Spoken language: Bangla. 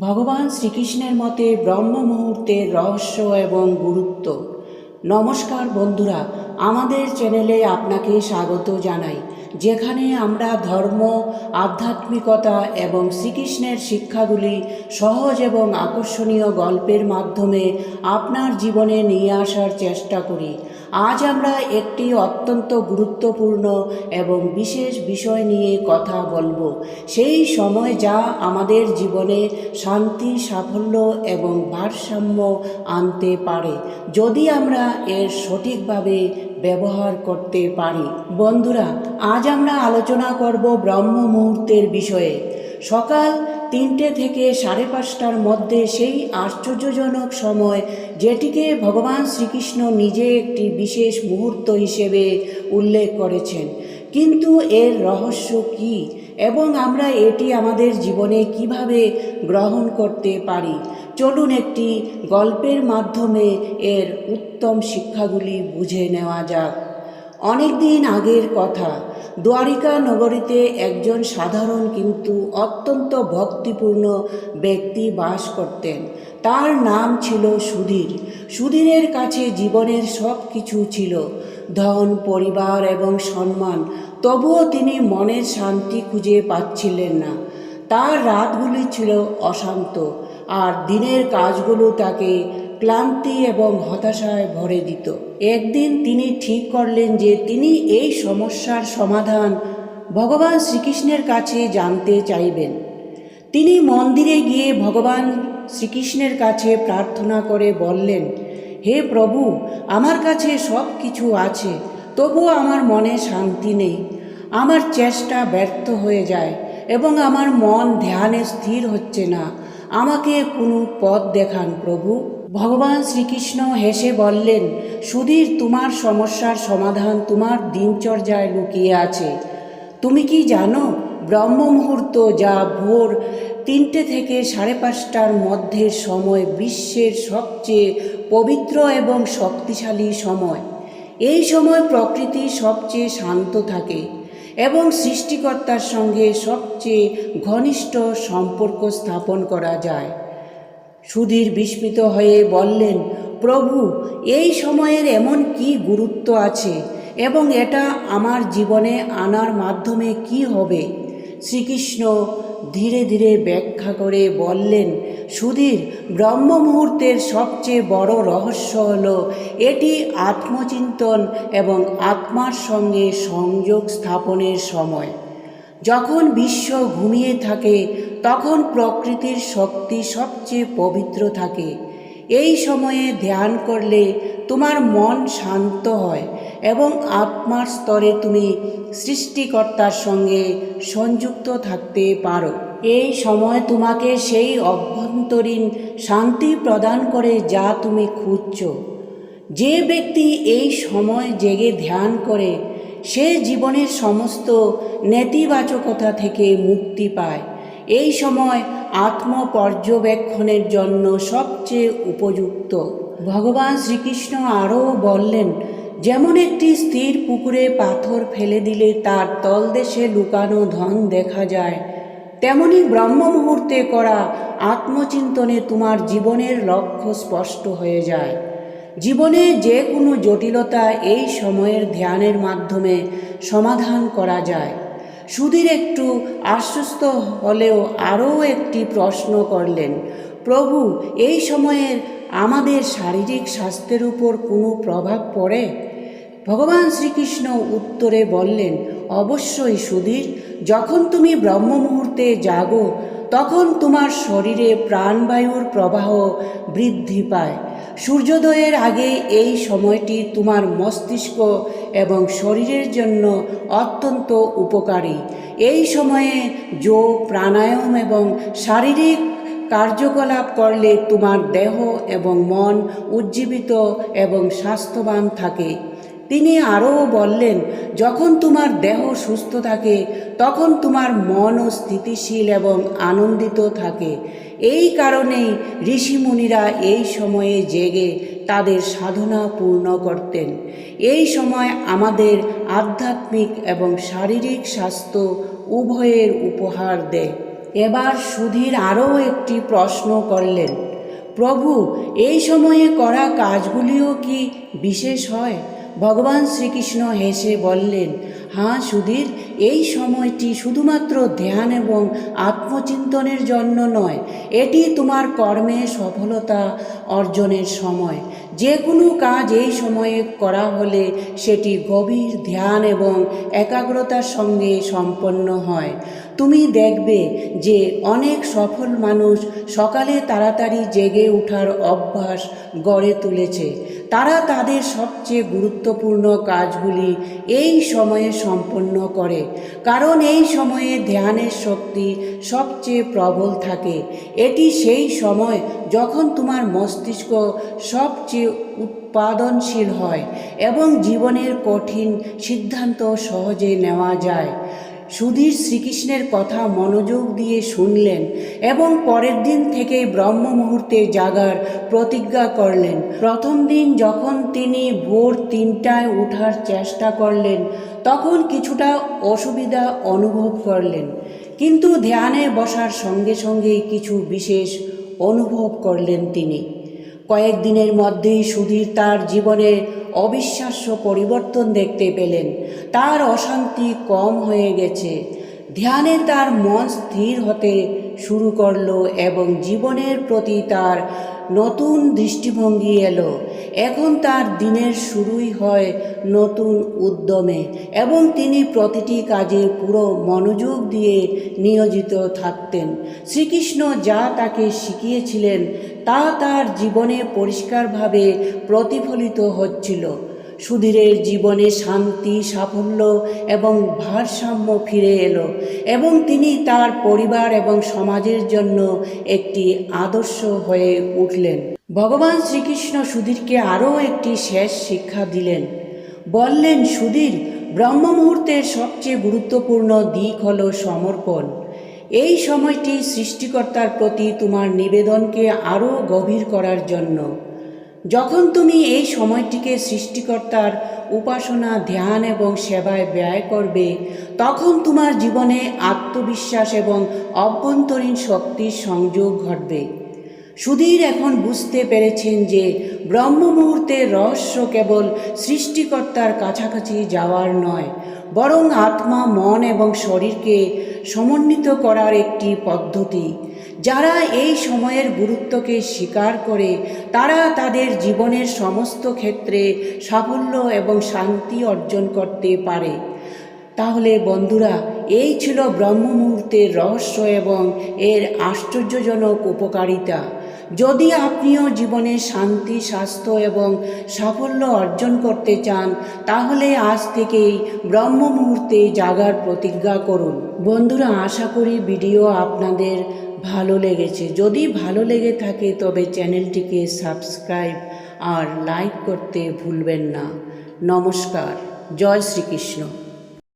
ভগবান শ্রীকৃষ্ণের মতে ব্রহ্ম মুহূর্তের রহস্য এবং গুরুত্ব। নমস্কার বন্ধুরা, আমাদের চ্যানেলে আপনাকে স্বাগত জানাই। যেখানে আমরা ধর্ম, আধ্যাত্মিকতা এবং শ্রীকৃষ্ণের শিক্ষাগুলি সহজ এবং আকর্ষণীয় গল্পের মাধ্যমে আপনার জীবনে নিয়ে আসার চেষ্টা করি। আজ আমরা একটি অত্যন্ত গুরুত্বপূর্ণ এবং বিশেষ বিষয় নিয়ে কথা বলব। সেই সময় যা আমাদের জীবনে শান্তি, সাফল্য এবং ভারসাম্য আনতে পারে। যদি আমরা এর সঠিকভাবে ব্যবহার করতে পারি। বন্ধুরা, আজ আমরা আলোচনা করব ব্রহ্ম মুহূর্তের বিষয়ে। সকাল তিনটে থেকে সাড়ে পাঁচটার মধ্যে সেই আশ্চর্যজনক সময় যেটিকে ভগবান শ্রীকৃষ্ণ নিজে একটি বিশেষ মুহূর্ত হিসেবে উল্লেখ করেছেন। কিন্তু এর রহস্য কি? এবং আমরা এটি আমাদের জীবনে কীভাবে গ্রহণ করতে পারি? চলুন একটি গল্পের মাধ্যমে এর উত্তম শিক্ষাগুলি বুঝে নেওয়া যাক। অনেক দিন আগের কথা, দ্বারিকা নগরীতে একজন সাধারণ কিন্তু অত্যন্ত ভক্তিপূর্ণ ব্যক্তি বাস করতেন। তার নাম ছিল সুধীর। সুধীরের কাছে জীবনের সব কিছু ছিল, ধন, পরিবার এবং সম্মান। তবুও তিনি মনের শান্তি খুঁজে পাচ্ছিলেন না। তার রাতগুলি ছিল অশান্ত। আর দিনের কাজগুলো তাকে ক্লান্তি এবং হতাশায় ভরে দিত। একদিন তিনি ঠিক করলেন যে তিনি এই সমস্যার সমাধান ভগবান শ্রীকৃষ্ণের কাছে জানতে চাইবেন। তিনি মন্দিরে গিয়ে ভগবান শ্রীকৃষ্ণের কাছে প্রার্থনা করে বললেন, হে প্রভু, আমার কাছে সব কিছু আছে তবুও আমার মনে শান্তি নেই। আমার চেষ্টা ব্যর্থ হয়ে যায় এবং আমার মন ধ্যানে স্থির হচ্ছে না। আমাকে কোনো পথ দেখান প্রভু। ভগবান শ্রীকৃষ্ণ হেসে বললেন, সুধীর, তোমার সমস্যার সমাধান তোমার দিনচর্যায় লুকিয়ে আছে। তুমি কি জানো, ব্রহ্ম মুহূর্ত যা ভোর তিনটে থেকে সাড়ে পাঁচটার মধ্যে সময় বিশ্বের সবচেয়ে পবিত্র এবং শক্তিশালী সময়। এই সময় প্রকৃতি সবচেয়ে শান্ত থাকে। এবং সৃষ্টিকর্তার সঙ্গে সবচেয়ে ঘনিষ্ঠ সম্পর্ক স্থাপন করা যায়। সুধীর বিস্মিত হয়ে বললেন, প্রভু, এই সময়ের এমন কি গুরুত্ব আছে এবং এটা আমার জীবনে আনার মাধ্যমে কি হবে? শ্রীকৃষ্ণ ধীরে ধীরে ব্যাখ্যা করে বললেন সুধীর ব্রহ্ম মুহূর্তের সবচেয়ে বড় রহস্য হল, এটি আত্মচিন্তন এবং আত্মার সঙ্গে সংযোগ স্থাপনের সময়। যখন বিশ্ব ঘুমিয়ে থাকে, তখন প্রকৃতির শক্তি সবচেয়ে পবিত্র থাকে। এই সময়ে ধ্যান করলে তোমার মন শান্ত হয় এবং আত্মার স্তরে তুমি সৃষ্টিকর্তার সঙ্গে সংযুক্ত থাকতে পারো। এই সময় তোমাকে সেই অভ্যন্তরীণ শান্তি প্রদান করে যা তুমি খুঁজছো। যে ব্যক্তি এই সময় জেগে ধ্যান করে, সে জীবনের সমস্ত নেতিবাচকতা থেকে মুক্তি পায়। এই সময় আত্ম পর্যবেক্ষণের জন্য সবচেয়ে উপযুক্ত। ভগবান শ্রীকৃষ্ণ আরও বললেন, যেমন একটি স্থির পুকুরে পাথর ফেলে দিলে তার তলদেশে লুকানো ধন দেখা যায় তেমনি ব্রহ্ম মুহূর্তে করা আত্মচিন্তনে তোমার জীবনের লক্ষ্য স্পষ্ট হয়ে যায়। জীবনে যে কোনো জটিলতা এই সময়ের ধ্যানের মাধ্যমে সমাধান করা যায়। সুধীর একটু আশ্বস্ত হলেও আরও একটি প্রশ্ন করলেন, প্রভু, এই সময়ের আমাদের শারীরিক স্বাস্থ্যের উপর কোনো প্রভাব পড়ে? ভগবান শ্রীকৃষ্ণ উত্তরে বললেন, অবশ্যই সুধীর, যখন তুমি ব্রহ্ম মুহূর্তে জাগো, তখন তোমার শরীরে প্রাণবায়ুর প্রবাহ বৃদ্ধি পায়। সূর্যোদয়ের আগে এই সময়টি তোমার মস্তিষ্ক এবং শরীরের জন্য অত্যন্ত উপকারী। এই সময়ে যোগ, প্রাণায়াম এবং শারীরিক কার্যকলাপ করলে তোমার দেহ এবং মন উজ্জীবিত এবং স্বাস্থ্যবান থাকে। তিনি আরও বললেন, যখন তোমার দেহ সুস্থ থাকে তখন তোমার মনও স্থিতিশীল এবং আনন্দিত থাকে। এই কারণেই ঋষিমুনিরা এই সময়ে জেগে তাদের সাধনা পূর্ণ করতেন। এই সময় আমাদের আধ্যাত্মিক এবং শারীরিক স্বাস্থ্য উভয়ের উপহার দেয়। এবার সুধীর আরও একটি প্রশ্ন করলেন, প্রভু, এই সময়ে করা কাজগুলিও কি বিশেষ হয়? ভগবান শ্রীকৃষ্ণ হেসে বললেন হ্যাঁ সুধীর এই সময়টি শুধুমাত্র ধ্যান এবং আত্মচিন্তনের জন্য নয়, এটি তোমার কর্মে সফলতা অর্জনের সময়। যে কোনো কাজ এই সময়ে করা হলে সেটি গভীর ধ্যান এবং একাগ্রতার সঙ্গে সম্পন্ন হয়। তুমি দেখবে যে অনেক সফল মানুষ সকালে তাড়াতাড়ি জেগে ওঠার অভ্যাস গড়ে তুলেছে। তারা তাদের সবচেয়ে গুরুত্বপূর্ণ কাজগুলি এই সময়ে সম্পন্ন করে। কারণ এই সময়ে ধ্যানের শক্তি সবচেয়ে প্রবল থাকে। এটি সেই সময় যখন তোমার মস্তিষ্ক সবচেয়ে উৎপাদনশীল হয় এবং জীবনের কঠিন সিদ্ধান্ত সহজে নেওয়া যায়। সুধীর শ্রীকৃষ্ণের কথা মনোযোগ দিয়ে শুনলেন এবং পরের দিন থেকে ব্রহ্ম মুহূর্তে জাগার প্রতিজ্ঞা করলেন। প্রথম দিন যখন তিনি ভোর তিনটায় ওঠার চেষ্টা করলেন, তখন কিছুটা অসুবিধা অনুভব করলেন। কিন্তু ধ্যানে বসার সঙ্গে সঙ্গেই কিছু বিশেষ অনুভব করলেন তিনি। কয়েকদিনের মধ্যেই সুধীর তার জীবনে অবিশ্বাস্য পরিবর্তন দেখতে পেলেন। তার অশান্তি কম হয়ে গেছে। ধ্যানে তার মন স্থির হতে শুরু করল এবং জীবনের প্রতি তার নতুন দৃষ্টিভঙ্গি এলো। এখন তার দিনের শুরুই হয় নতুন উদ্যমে এবং তিনি প্রতিটি কাজে পুরো মনোযোগ দিয়ে নিয়োজিত থাকতেন। শ্রীকৃষ্ণ যা তাকে শিখিয়েছিলেন, তা তার জীবনে পরিষ্কারভাবে প্রতিফলিত হচ্ছিল। সুধীরের জীবনে শান্তি, সাফল্য এবং ভারসাম্য ফিরে এলো এবং তিনি তার পরিবার এবং সমাজের জন্য একটি আদর্শ হয়ে উঠলেন। ভগবান শ্রীকৃষ্ণ সুধীরকে আরও একটি শেষ শিক্ষা দিলেন। বললেন, সুধীর ব্রহ্ম মুহূর্তের সবচেয়ে গুরুত্বপূর্ণ দিক হল সমর্পণ। এই সময়টি সৃষ্টিকর্তার প্রতি তোমার নিবেদনকে আরও গভীর করার জন্য। যখন তুমি এই সময়টিকে সৃষ্টিকর্তার উপাসনা, ধ্যান এবং সেবায় ব্যয় করবে, তখন তোমার জীবনে আত্মবিশ্বাস এবং অভ্যন্তরীণ শক্তির সংযোগ ঘটবে। সুধীর এখন বুঝতে পেরেছেন যে ব্রহ্ম মুহূর্তের রহস্য কেবল সৃষ্টিকর্তার কাছাকাছি যাওয়ার নয়, বরং আত্মা, মন এবং শরীরকে সমন্বিত করার একটি পদ্ধতি। যারা এই সময়ের গুরুত্বকে স্বীকার করে, তারা তাদের জীবনের সমস্ত ক্ষেত্রে সাফল্য এবং শান্তি অর্জন করতে পারে। তাহলে বন্ধুরা, এই ছিল ব্রহ্ম মুহূর্তের রহস্য এবং এর আশ্চর্যজনক উপকারিতা। যদি আপনিও জীবনে শান্তি, স্বাস্থ্য এবং সাফল্য অর্জন করতে চান, তাহলে আজ থেকেই ব্রহ্ম মুহূর্তে জাগার প্রতিজ্ঞা করুন। বন্ধুরা, আশা করি ভিডিও আপনাদের ভালো লেগেছে। যদি ভালো লেগে থাকে, তবে চ্যানেলটিকে সাবস্ক্রাইব আর লাইক করতে ভুলবেন না। নমস্কার। জয় শ্রীকৃষ্ণ।